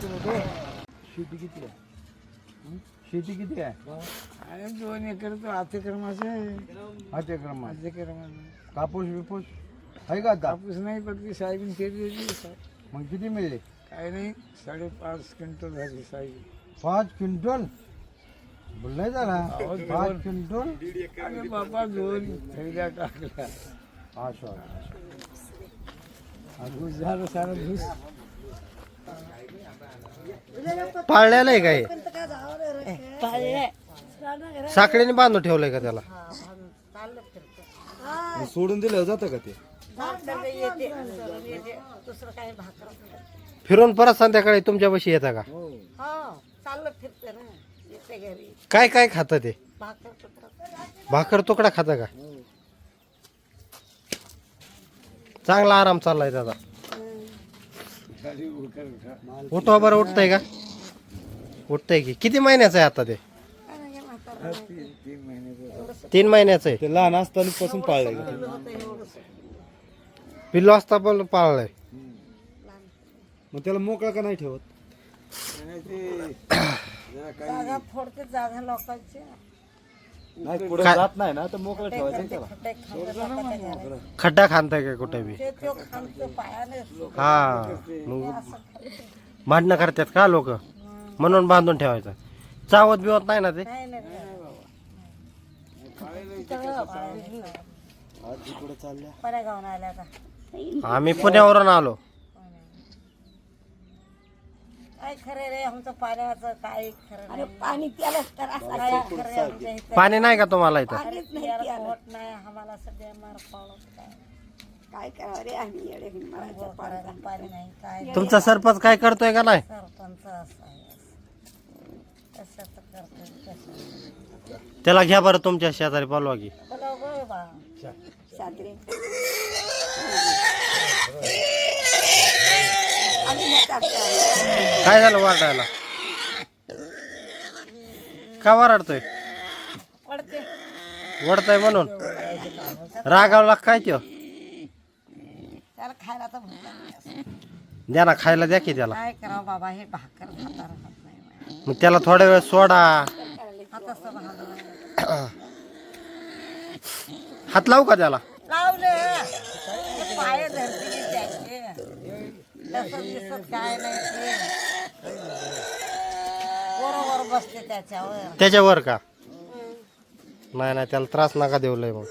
शेती किती आहे? शेती किती आहे दोन एकर तो अतिक्रमाचं आहे. अतिक्रमात अतिक्रमाचं कापूस बिपूस आहे का कापूस नाही पण ती साहेबीन केली होती मग किती मिळले? काय नाही साडेपाच क्विंटल झाली साहेबी पाच क्विंटल? बोल नाही झाला पाच. क्विंटल? आणि बाबा दोन थैल्या टाकल्या. असं पाळलेलं आहे काय? साखळीने बांधून ठेवलंय का त्याला? सोडून दिलं जातं का ते? फिरून परत संध्याकाळी तुमच्यापाशी येता का? हो. काय काय खातं ते? भाकर तुकडा खाता का? चांगला आराम चाललाय त्याचा उठवा बरं उठतंय का? उठतंय की. किती महिन्याचं आहे आता ते? तीन महिन्याचं आहे. ते लहान असताना पासून पाळलंय का? पिल्लू असता पण पाळलंय. मग त्याला मोकळा का नाही ठेवत? जागा फोडते जागा लोकांची. नाही पुढे काय? जात नाही ना तर मोकळा ठेवायचं त्याला. खड्डे खांताय का कुठे बी? हा. मग भांडणं करतात का लोक? म्हणून बांधून ठेवायचं. चावत बिवत नाही ना ते? आजी पुढे चालल्या आम्ही पुण्यावरून आलो. काय खरे रे? आमचं पाण्याचं काय खरं अरे पाणी प्यायलाच तर काय खरं आहे आमच्या इथं? पाणी नाही का तुम्हाला इथं? पाणीच नाही प्यायला. आम्हाला सध्या मार पावलं काय? काय करावं रे आम्ही येडे पाणी नाही काय तुमचा सरपंच काय करतोय का नाही? सरपंच असं आहे. कशाचं करतोय कसं त्याला घ्या बरं तुमच्या शेजारी बोलवा की. बोला गो बा सादरे काय झालं वाटायला का वरडतोय? वडतोय म्हणून. रागावला काय त्यो? त्याला खायला तर. द्या ना खायला द्या की त्याला. काय करावं बाबा हे भाकर खाता राहत नाही मग त्याला थोडा वेळ सोडा. हात लावू का त्याला लावले ते पाय धरते की काय नाही ते. बरोबर बसते त्याच्यावर. त्याच्यावर का? नाही नाही त्याला त्रास नका देऊ लय मग.